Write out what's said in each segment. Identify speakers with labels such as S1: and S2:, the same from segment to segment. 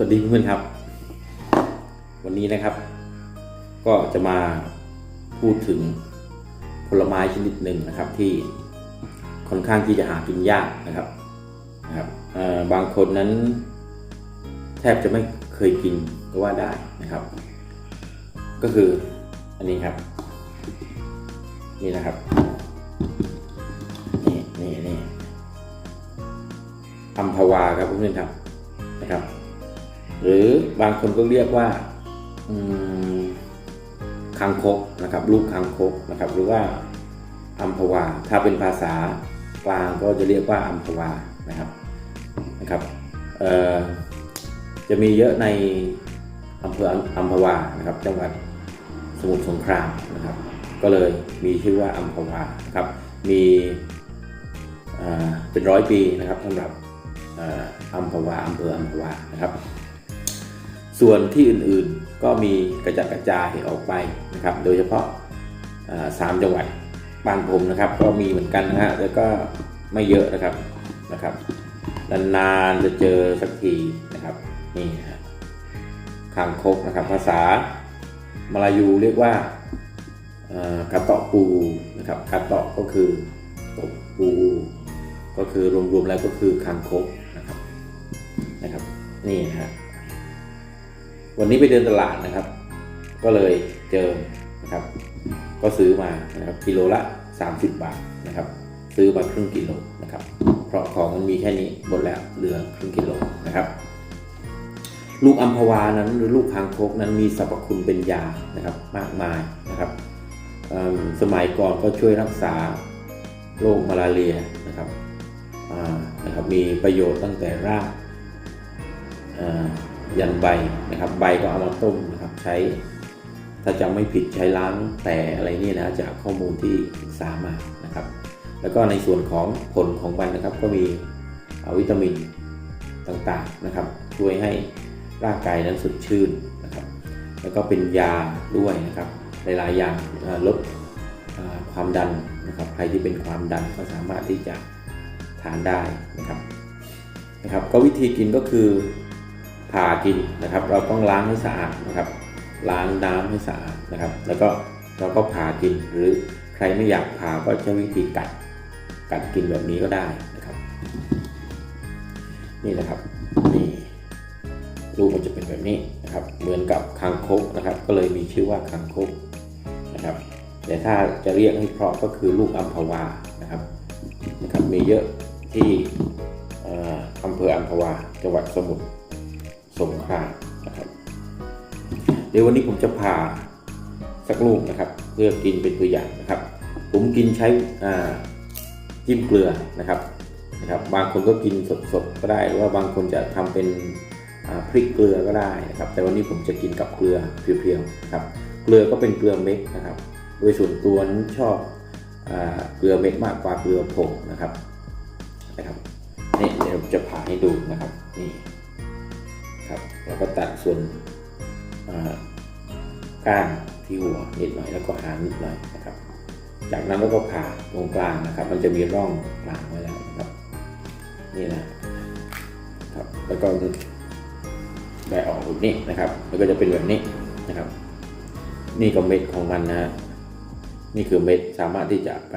S1: สวัสดีเพื่อนครับ วันนี้นะครับ ก็จะมาพูดถึงผลไม้ชนิดหนึ่งนะครับ ที่ค่อนข้างที่จะหากินยากนะครับนะครับบางคนนั้น แทบจะไม่เคยกินก็ว่าได้นะครับ ก็คืออันนี้ครับ นี่นะครับนี่นี่นี่อัมพวาครับเพื่อนๆครับนะครับ หรือบางคนก็เรียกว่าคังคกนะครับลูกคังคกนะครับหรือว่าอัมพวา ถ้าเป็นภาษากลางก็จะเรียกว่าอัมพวานะครับนะครับจะมีเยอะในอำเภออัมพวานะครับจังหวัดสมุทรสงครามนะครับ ก็เลยมีชื่อว่าอัมพวาครับมีเป็นร้อยปีนะครับสำหรับอัมพวาอำเภออัมพวานะครับ ส่วนที่อื่นๆก็มีกระจัดกระจายออกไปนะครับ โดยเฉพาะสามจังหวัดบ้านผมนะครับ ก็มีเหมือนกันนะฮะแล้วก็ไม่เยอะนะครับนะครับนานๆจะเจอสักทีนะครับนี่ฮะคางคกนะครับ ภาษามาลายูเรียกว่าเอ่อกาเตาะปูนะครับกาเตาะก็คือตบปูก็คือรวมๆแล้วก็คือคางคกนะครับนะครับนี่นะฮะ วันนี้ไปเดินตลาดนะครับ ก็เลยเจอนะครับ ก็ซื้อมานะครับกิโลละ 30 บาทนะครับ ซื้อมาครึ่งกิโลนะครับ เพราะของมันมีแค่นี้หมดแล้วเหลือครึ่งกิโลนะครับ ลูกอัมพวานั้นหรือลูกคางคกนั้นมีสรรพคุณเป็นยานะครับมากมายนะครับสมัยก่อนก็ช่วยรักษาโรคมาลาเรียนะครับนะครับมีประโยชน์ตั้งแต่รากอ่า ยันใบนะครับ ใบก็เอามาต้มนะครับ ใช้ ถ้าจำไม่ผิดใช้ล้างแต่อะไรนี่นะจากข้อมูลที่ศึกษามานะครับ แล้วก็ในส่วนของผลของมันนะครับ ก็มีวิตามินต่างๆนะครับ ช่วยให้ร่างกายนั้นสดชื่นนะครับ แล้วก็เป็นยาด้วยนะครับหลายๆอย่างลดความดันนะครับ ใครที่เป็นความดันก็สามารถที่จะทานได้นะครับนะครับ ก็วิธีกินก็คือ ผ่ากินนะครับ เราต้องล้างให้สะอาดนะครับ ล้างน้ำให้สะอาดนะครับ แล้วก็เราก็ผ่ากินหรือใครไม่อยากผ่าก็ใช้วิธีกัดกัดกินแบบนี้ก็ได้นะครับ นี่นะครับนี่รูปมันจะเป็นแบบนี้นะครับ เหมือนกับคางคกนะครับ ก็เลยมีชื่อว่าคางคกนะครับ แต่ถ้าจะเรียกให้เพราะก็คือลูกอัมพวานะครับนะครับ มีเยอะที่อำเภออัมพวาจังหวัดสมุทร สงครามนะครับเดี๋ยววันนี้ผมจะผ่าสักลูกนะครับ เพื่อกินเป็นตัวอย่างนะครับ ผมกินใช้อ่าจิ้มเกลือนะครับนะครับ บางคนก็กินสดๆก็ได้หรือว่าบางคนจะทำเป็นพริกเกลือก็ได้นะครับ แต่วันนี้ผมจะกินกับเกลือเพียวๆนะครับ เกลือก็เป็นเกลือเม็ดนะครับ โดยส่วนตัวนั้นชอบอเกลือเม็ดมากกว่าเกลือผงนะครับนะครับนี่เดี๋ยวผมจะผ่าให้ดูนะครับนี่ แล้วก็ตัดส่วนก้านที่หัวนิดหน่อยแล้วก็หางนิดหน่อยนะครับ จากนั้นเราก็ผ่าตรงกลางนะครับ มันจะมีร่องกลางไว้แล้วนะครับนี่นะครับแล้วก็แบะออกแบบนี้นะครับแล้วก็จะเป็นแบบนี้นะครับ นี่ก็เม็ดของมันนะนี่คือเม็ดสามารถที่จะไป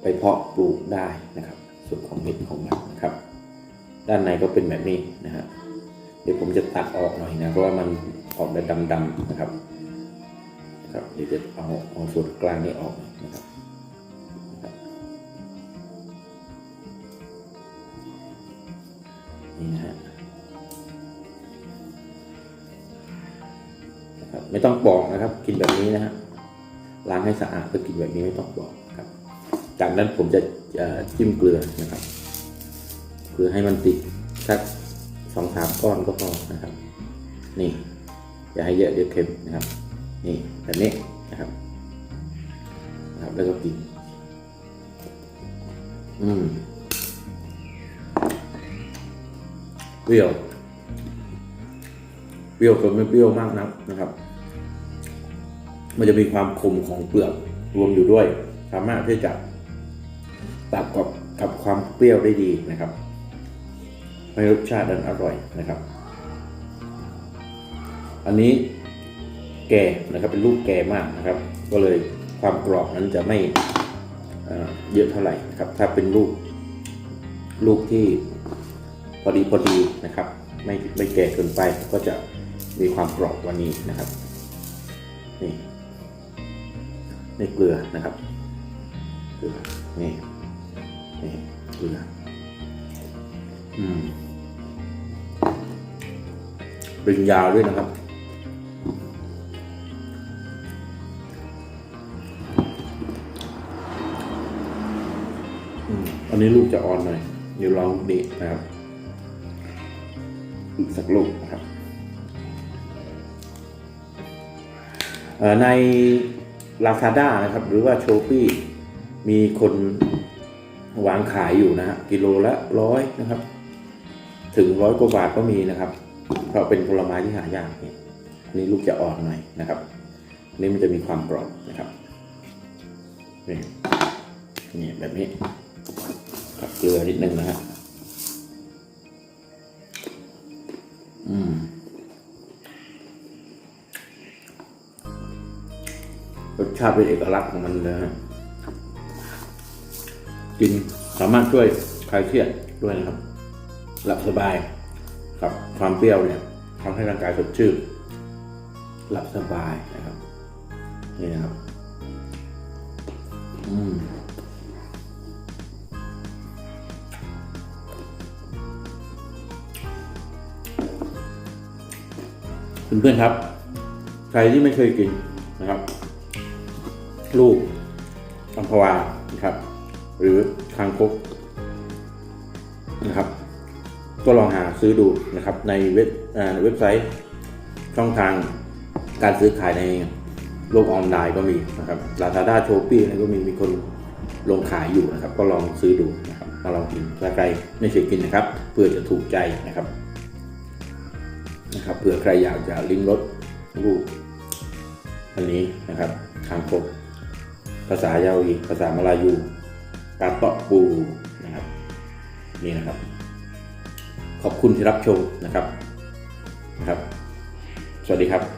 S1: ไปเพาะปลูกได้นะครับ ส่วนของเม็ดของมันนะครับ ด้านในก็เป็นแบบนี้นะฮะเดี๋ยวผมจะตัดออกหน่อยนะเพราะว่ามันออกแบบดำๆนะครับนะครับเดี๋ยวจะเอาเอาส่วนกลางนี้ออกนะครับนี่นะฮะนะครับไม่ต้องปอกนะครับ กินแบบนี้นะฮะล้างให้สะอาดก็กินแบบนี้ไม่ต้องปอกครับ จากนั้นผมจะจิ้มเกลือนะครับ เพื่อให้มันติดสักสองสามก้อนก็พอนะครับ นี่ อย่าให้เยอะเดี๋ยวเค็มนะครับ นี่แบบนี้นะครับนะครับแล้วก็กินอืมเปรี้ยวเปรี้ยวจนไม่เปรี้ยวมากนักนะครับ มันจะมีความคมของเปลือกรวมอยู่ด้วย สามารถที่จะตัดกับกับความเปรี้ยวได้ดีนะครับ ให้รสชาตินั้นอร่อยนะครับ อันนี้แก่นะครับเป็นลูกแก่มากนะครับ ก็เลยความกรอบนั้นจะไม่เยอะเท่าไหร่นะครับ ถ้าเป็นลูกลูกที่พอดีพอดีนะครับ ไม่ไม่แก่เกินไปก็จะมีความกรอบวันนี้นะครับนี่นี่เกลือนะครับเกลือนี่นี่เกลืออืม เป็นยาวด้วยนะครับ อันนี้ลูกจะอ่อนหน่อยเดี๋ยวลองดีนะครับอีกสักลูกนะครับใน Lazada นะครับ หรือว่า s h o p e e มีคนวางขายอยู่นะฮะกิโลละร้อยนะครับ ถึงร้อยกว่าบาทก็มีนะครับ เพราะเป็นผลไม้ที่หายากนี่อันนี้ลูกจะอ่อนหน่อยนะครับอันนี้มันจะมีความกรอบนะครับนี่นี่แบบนี้กับเกลือนิดนึงนะฮะอืมรสชาติเป็นเอกลักษณ์ของมันเลยนะกินสามารถช่วยคลายเครียดด้วยนะครับ หลับสบาย กับความเปรี้ยวเนี่ยทำให้ร่างกายสดชื่นหลับสบายนะครับ นี่นะครับ อืมเพื่อนๆครับ ใครที่ไม่เคยกินนะครับ ลูกอัมพวานะครับ หรือคางคกนะครับ ก็ลองหาซื้อดูนะครับในเว็บเว็บไซต์ช่องทางการซื้อขายในโลกออนไลน์ก็มีนะครับ Lazada s h o p e e อะไรก็มีมีคนลงขายอยู่นะครับ ก็ลองซื้อดูนะครับมาลองกินถ้าใครไม่เคยกินนะครับเพื่อจะถูกใจนะครับนะครับเผื่อใครอยากจะลิ้มรสลูกอันนี้นะครับคางคกภาษายาวีภาษามลายูกาเตาะปูนะครับนี่นะครับ ขอบคุณที่รับชมนะครับนะครับ สวัสดีครับ